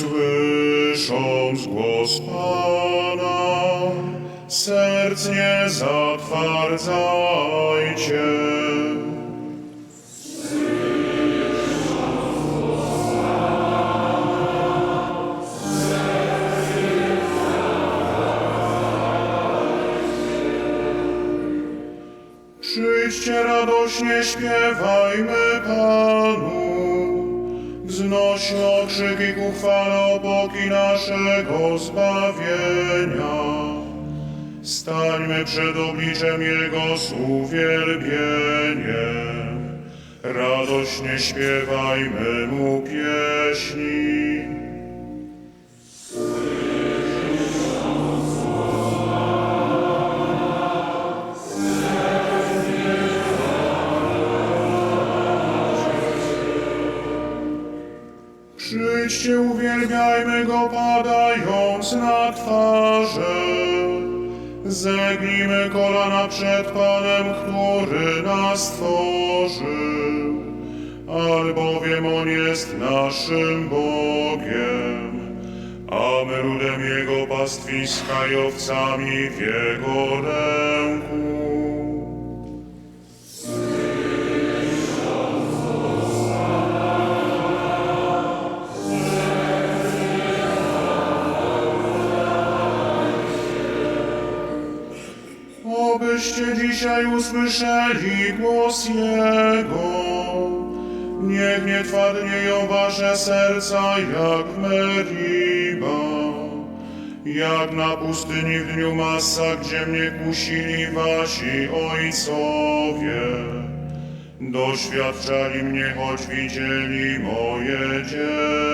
słysząc głos Pana, serc nie zatwardzajcie. Przyjdźcie radośnie, śpiewajmy Panu, wznoś okrzyki ku chwale opoki naszego zbawienia. Stańmy przed obliczem Jego z uwielbieniem, radośnie śpiewajmy Mu pieśni. Przyjdźcie, uwielbiajmy Go padając na twarze. Zegnijmy kolana przed Panem, który nas stworzył, albowiem On jest naszym Bogiem, a my ludem Jego pastwiska i owcami w Jego ręku. Obyście dzisiaj usłyszeli głos Jego. Niech nie twardnieją wasze serca jak Meriba, jak na pustyni w dniu Massa, gdzie mnie kusili wasi ojcowie. Doświadczali mnie, choć widzieli moje dzieła.